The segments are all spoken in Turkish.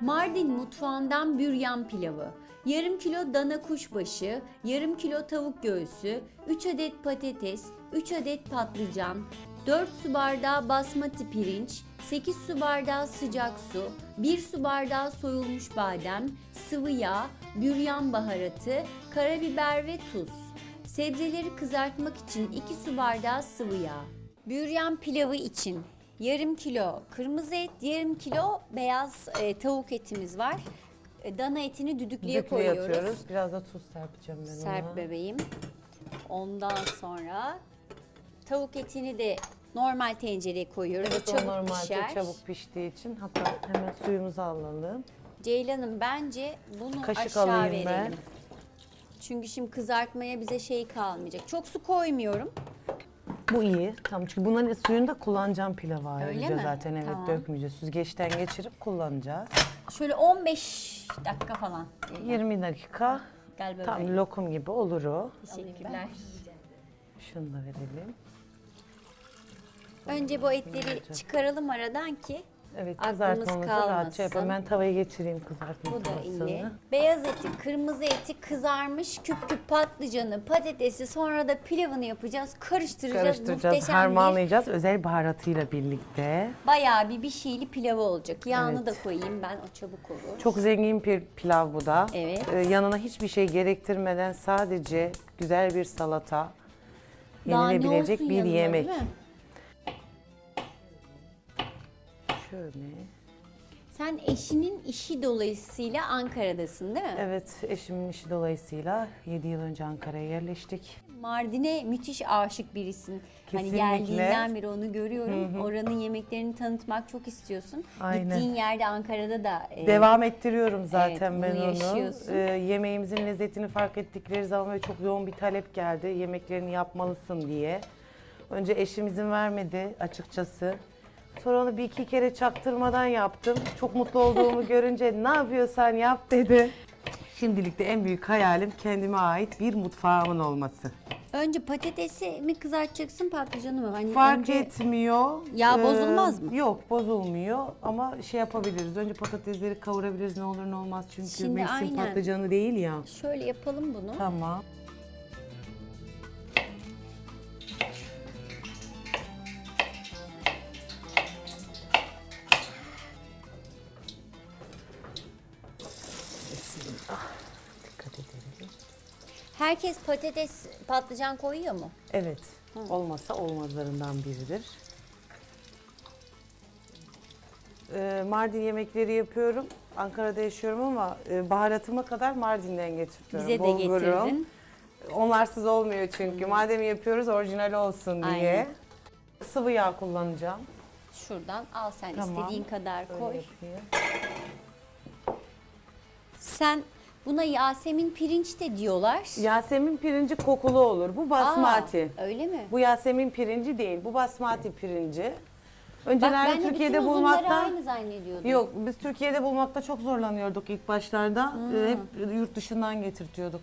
Mardin mutfağından büryan pilavı. Yarım kilo dana kuşbaşı, yarım kilo tavuk göğsü, 3 adet patates, 3 adet patlıcan, 4 su bardağı basmati pirinç, 8 su bardağı sıcak su, 1 su bardağı soyulmuş badem, sıvı yağ, büryan baharatı, karabiber ve tuz. Sebzeleri kızartmak için 2 su bardağı sıvı yağ. Büryan pilavı için yarım kilo kırmızı et, yarım kilo beyaz e, tavuk etimiz var. E, dana etini düdüklüye Düdüklüye koyuyoruz. atıyoruz. Biraz da tuz serpeceğim ben Serp ona. bebeğim. Ondan sonra tavuk etini de normal tencereye koyuyoruz. Evet çabuk normalde pişer. çabuk piştiği için hatta hemen suyumuzu alalım. Ceylan'ım bence bunu Kaşık aşağı alayım verelim. ben. Çünkü şimdi kızartmaya bize şey kalmayacak. Çok su koymuyorum. Bu iyi. Tamam çünkü bunların suyunu da kullanacağım pilava ayrıca mi? zaten. Evet Tamam. dökmeyeceğiz. Süzgeçten geçirip kullanacağız. Şöyle 15 dakika falan. Ceylan. 20 dakika Gel bebeğim. tam lokum gibi olur o. Teşekkürler. Şunu da verelim. Önce bu etleri çıkaralım aradan ki Evet Aklımız kızartmamızı rahatça kalmasın. yapalım. Ben tavaya geçireyim kızartma bu da iyi. Beyaz eti, kırmızı eti kızarmış, küp küp patlıcanı, patatesi sonra da pilavını yapacağız. Karıştıracağız. Karıştıracağız, Muhteşem harmanlayacağız özel baharatıyla birlikte. bir bayağı bir bir şeyli pilavı olacak. Yağını Evet. da koyayım ben o çabuk olur. Çok zengin bir pilav bu da. Evet. Ee, yanına hiçbir şey gerektirmeden sadece güzel bir salata, Daha ne yenilebilecek olsun bir yanına, yemek. değil mi? Şöyle. Sen eşinin işi dolayısıyla Ankara'dasın değil mi? Evet, eşimin işi dolayısıyla 7 yıl önce Ankara'ya yerleştik. Mardin'e müthiş aşık birisin. Kesinlikle. Hani geldiğinden beri onu görüyorum. Oranın yemeklerini tanıtmak çok istiyorsun. Aynen. Gittiğin yerde Ankara'da da e, Devam ettiriyorum zaten Evet, ben onu. yaşıyorsun. Ee, yemeğimizin lezzetini fark ettikleri zaman böyle çok yoğun bir talep geldi. Yemeklerini yapmalısın diye. Önce eşim izin vermedi açıkçası. Sonra onu bir iki kere çaktırmadan yaptım. Çok mutlu olduğumu görünce ne yapıyorsan yap dedi. Şimdilik de en büyük hayalim kendime ait bir mutfağımın olması. Önce patatesi mi kızartacaksın patlıcanı mı? Hani Fark önce etmiyor. Yağ Ee, bozulmaz mı? Yok bozulmuyor ama şey yapabiliriz. Önce patatesleri kavurabiliriz ne olur ne olmaz çünkü Şimdi mevsim aynen. patlıcanı değil ya. şöyle yapalım bunu. Tamam. Herkes patates, patlıcan koyuyor mu? Evet. Olmazsa olmazlarından biridir. Ee, Mardin yemekleri yapıyorum. Ankara'da yaşıyorum ama e, baharatıma kadar Mardin'den getiriyorum. Bize de Bulgurum. getirdin. Onlarsız olmuyor çünkü. Madem yapıyoruz orijinal olsun diye. Aynen. Sıvı yağ kullanacağım. Şuradan al sen Tamam. istediğin kadar koy. yapayım. Sen buna Yasemin pirinç de diyorlar. Yasemin pirinci kokulu olur. Bu basmati. Aa, öyle mi? Bu Yasemin pirinci değil. Bu basmati pirinci. Önceleri ben de Türkiye'de bütün uzunları bulmakta aynı zannediyordum. Yok biz Türkiye'de bulmakta çok zorlanıyorduk ilk başlarda. Ee, Hep yurt dışından getirtiyorduk.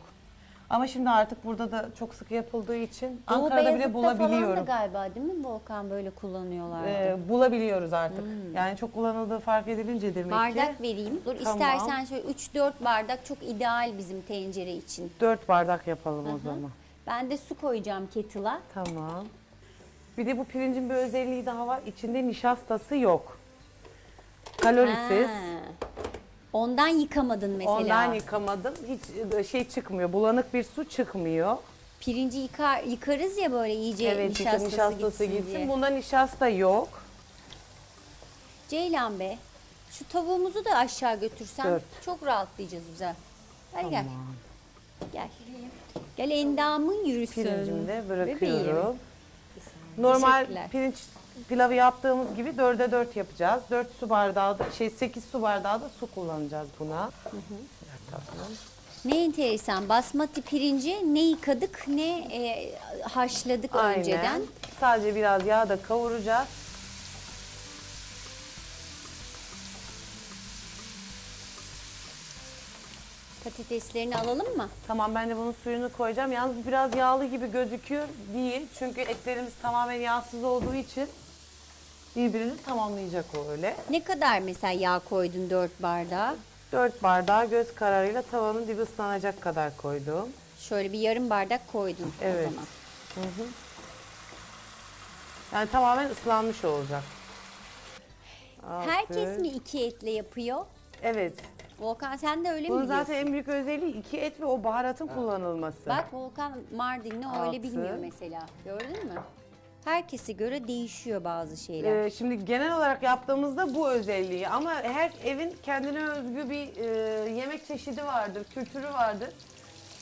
Ama şimdi artık burada da çok sık yapıldığı için Doğu Ankara'da bile Beyazıt'ta falan da bulabiliyorum. galiba değil mi Volkan böyle kullanıyorlardı. Ee, bulabiliyoruz artık. Yani çok kullanıldığı fark edilince demek ki bardak vereyim. Dur Tamam. istersen şöyle 3-4 bardak çok ideal bizim tencere için. 4 bardak yapalım o zaman. Ben de su koyacağım kettle'a. Tamam. Bir de bu pirincin bir özelliği daha var. İçinde nişastası yok. Kalorisiz. Ha. Ondan yıkamadın mesela. Ondan yıkamadım. Hiç şey çıkmıyor. Bulanık bir su çıkmıyor. Pirinci yıkar, yıkarız ya böyle iyice Evet, nişastası, nişastası, gitsin, gitsin. diye. Bunda nişasta yok. Ceylan be, şu tavuğumuzu da aşağı götürsen Dört. çok rahatlayacağız güzel. Hadi gel. Tamam. Gel. Gel endamın yürüsün. Pirincimi de Bebeğim. bırakıyorum. Normal Teşekkürler. pirinç pilavı yaptığımız gibi dörde dört yapacağız. 4 su bardağı da şey 8 su bardağı da su kullanacağız buna. Tatlım. Ne enteresan basmati pirinci ne yıkadık ne e, haşladık Aynen. önceden. Sadece biraz yağda kavuracağız. Patateslerini alalım mı? Tamam ben de bunun suyunu koyacağım. Yalnız bu biraz yağlı gibi gözüküyor. Değil. Çünkü etlerimiz tamamen yağsız olduğu için birbirini tamamlayacak o öyle. Ne kadar mesela yağ koydun 4 bardağa? 4 bardağı göz kararıyla tavanın dibi ıslanacak kadar koydum. Şöyle bir yarım bardak koydun Evet. o zaman. Yani tamamen ıslanmış olacak. Herkes Altı. mi iki etle yapıyor? Evet. Volkan sen de öyle Bunun mi zaten biliyorsun? en büyük özelliği iki et ve o baharatın kullanılması. Bak Volkan Mardinli öyle Altı. bilmiyor mesela. Gördün mü? Herkese göre değişiyor bazı şeyler. Ee, şimdi genel olarak yaptığımızda bu özelliği ama her evin kendine özgü bir e, yemek çeşidi vardır, kültürü vardır.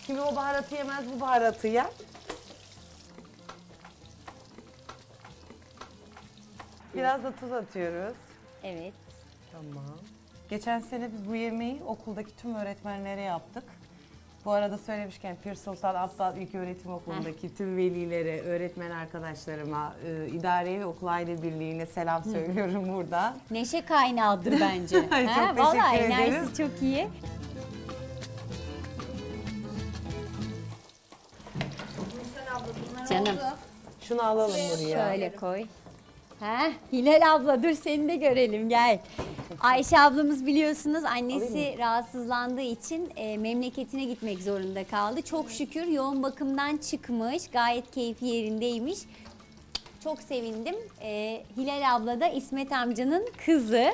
Kimi o baharatı yemez, bu baharatı yer. Biraz da tuz atıyoruz. Evet. Tamam. Geçen sene biz bu yemeği okuldaki tüm öğretmenlere yaptık. Bu arada söylemişken Pir Sultan Abdal İlköğretim Okulu'ndaki tüm velilere, öğretmen arkadaşlarıma, e, idareye ve okul aile birliğine selam söylüyorum burada. Neşe kaynağıdır bence. Ay, çok Ha, Vallahi teşekkür ederim. enerjisi çok iyi. Canım Şunu alalım buraya. şöyle koy. Ha, Hilal abla dur seni de görelim gel. Ayşe ablamız biliyorsunuz annesi rahatsızlandığı için e, memleketine gitmek zorunda kaldı. Çok şükür yoğun bakımdan çıkmış. Gayet keyfi yerindeymiş. Çok sevindim. E, Hilal abla da İsmet amcanın kızı.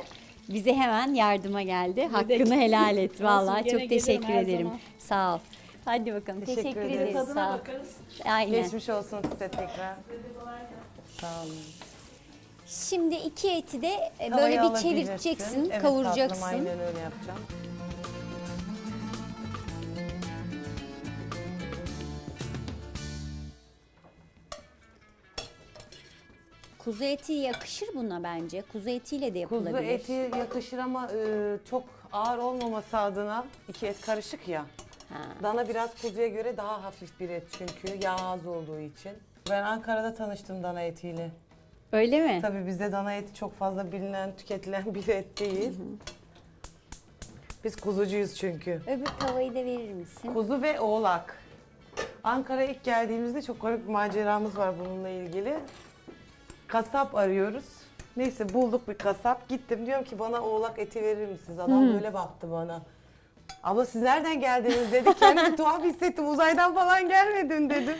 Bize hemen yardıma geldi. Hakkını helal et vallahi. gene Çok gelirim teşekkür her ederim. zaman. Sağ ol. Hadi bakalım. Teşekkür Teşekkür, ederiz. Tadına Sağ ol. bakarız. Aynen. Geçmiş olsun size tekrar. Sağ olun. Şimdi iki eti de e, böyle bir alabilirsin. çevireceksin, Evet, kavuracaksın. tatlım, aynen öyle yapacağım. Kuzu eti yakışır buna bence. Kuzu etiyle de Kuzu yapılabilir. eti yakışır ama e, çok ağır olmaması adına iki et karışık ya. Ha. Dana biraz kuzuya göre daha hafif bir et çünkü yağ az olduğu için. Ben Ankara'da tanıştım dana etiyle. Öyle mi? Tabii bizde dana eti çok fazla bilinen, tüketilen bir et değil. Biz kuzucuyuz çünkü. Öbür tavayı da verir misin? Kuzu ve oğlak. Ankara'ya ilk geldiğimizde çok garip bir maceramız var bununla ilgili. Kasap arıyoruz. Neyse bulduk bir kasap. Gittim diyorum ki bana oğlak eti verir misiniz? Adam böyle baktı bana. Abla siz nereden geldiniz dedi. Kendimi tuhaf hissettim. Uzaydan falan gelmedim dedim.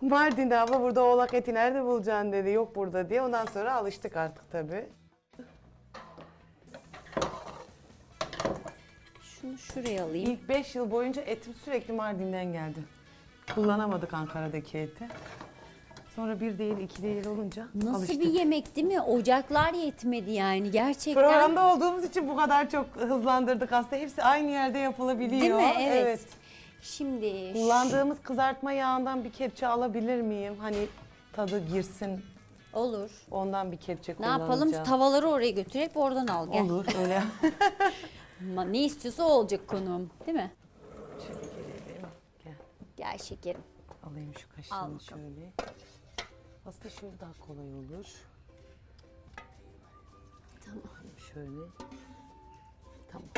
Mardin'de abla burada oğlak eti nerede bulacaksın dedi. Yok burada diye. Ondan sonra alıştık artık tabii. Şunu şuraya alayım. İlk 5 yıl boyunca etim sürekli Mardin'den geldi. Kullanamadık Ankara'daki eti. Sonra bir değil, iki değil olunca Nasıl alıştık. bir yemek değil mi? Ocaklar yetmedi yani gerçekten. Programda olduğumuz için bu kadar çok hızlandırdık aslında. Hepsi aynı yerde yapılabiliyor. Değil mi? Evet. Şimdi Kullandığımız kızartma yağından bir kepçe alabilir miyim? Hani tadı girsin. olur. Ondan bir kepçe Ne kullanacağım. yapalım? Tavaları oraya götürüp oradan al. Gel. Olur öyle. Ne istiyorsa o olacak konuğum. Değil mi? Şöyle gelelim. Gel Gel şekerim. alayım şu Al kaşığını bakalım. şöyle. Aslında şöyle daha kolay olur. Tamam. Şöyle. Tamam.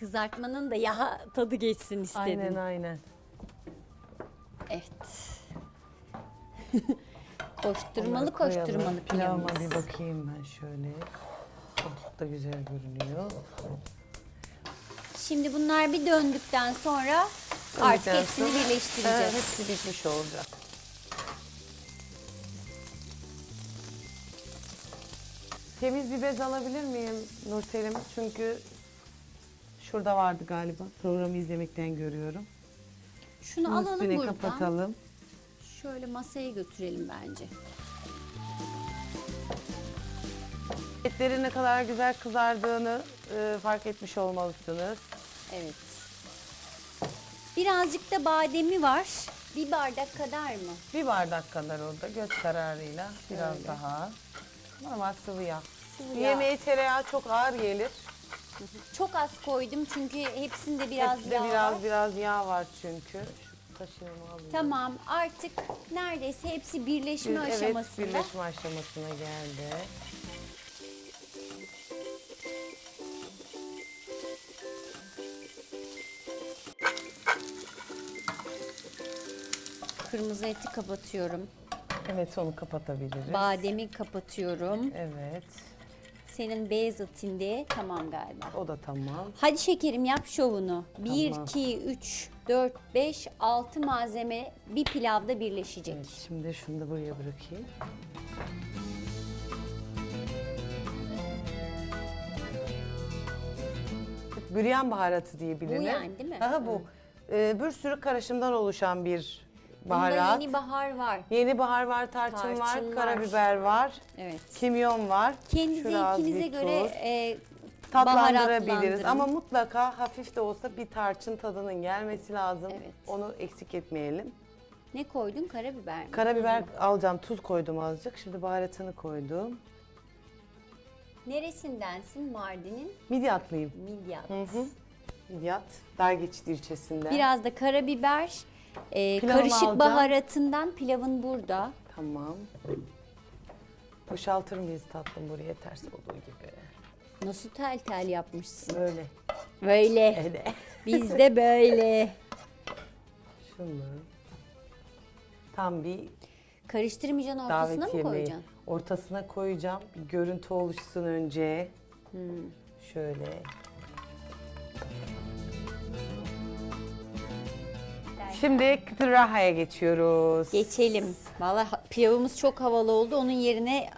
Kızartmanın da yağ tadı geçsin istedim. Aynen aynen. Evet. koşturmalı Onları koyalım. koşturmalı pilavımız. bir bakayım ben şöyle. Çok da güzel görünüyor. Şimdi bunlar bir döndükten sonra artık Döndükten hepsini sonra- birleştireceğiz. Evet, hepsi bitmiş olacak. Temiz bir bez alabilir miyim Nurselim? Çünkü şurada vardı galiba. Programı izlemekten görüyorum. Şunu Bunun alalım üstüne buradan. kapatalım. Şöyle masaya götürelim bence. Etlerin ne kadar güzel kızardığını e, fark etmiş olmalısınız. Evet. Birazcık da bademi var. Bir bardak kadar mı? Bir bardak kadar orada göz kararıyla biraz Öyle. daha. Normal sıvı yağ. Sıvı yağ. Yemeğe tereyağı çok ağır gelir. Çok az koydum çünkü hepsinde biraz Hepsinde yağ biraz var. biraz yağ var çünkü. Şu alayım. Tamam artık neredeyse hepsi birleşme Bir- Evet aşamasında. birleşme aşamasına geldi. Kırmızı eti kapatıyorum. Evet onu kapatabiliriz. Bademi kapatıyorum. Evet. Senin atinde tamam galiba. O da tamam. Hadi şekerim yap şovunu. 1, Tamam. 2, 3, 4, 5, 6 malzeme bir pilavda birleşecek. Evet, şimdi şunu da buraya bırakayım. Büryan baharatı diye bilinir. yani değil mi? Aha bu. Ee, bir sürü karışımdan oluşan bir Bunda baharat. yeni bahar var. Yeni bahar var, tarçın, Tarçın var, var. karabiber var, Evet. kimyon var. Kendi Şurada az zevkinize bir göre e, tatlandırabiliriz baharatlandırın. ama mutlaka hafif de olsa bir tarçın tadının gelmesi lazım. Evet. Onu eksik etmeyelim. ne koydun? Karabiber mi? Karabiber alacağım, tuz koydum azıcık. Şimdi baharatını koydum. Neresindensin Mardin'in? Midyatlıyım. Midyat. Midyat, Dergeçit ilçesinden. Biraz da karabiber, e, Pilavımı karışık alacağım. baharatından pilavın burada. Tamam. Boşaltır mıyız tatlım buraya ters olduğu gibi. Nasıl tel tel yapmışsın? Böyle. Böyle. Öyle. Biz de böyle. Şunu. Tam bir Karıştırmayacaksın ortasına davet mı yemeği. koyacaksın? Ortasına koyacağım. Bir görüntü oluşsun önce. Şöyle. Şimdi kıtır rahaya geçiyoruz. Geçelim. Vallahi pilavımız çok havalı oldu. Onun yerine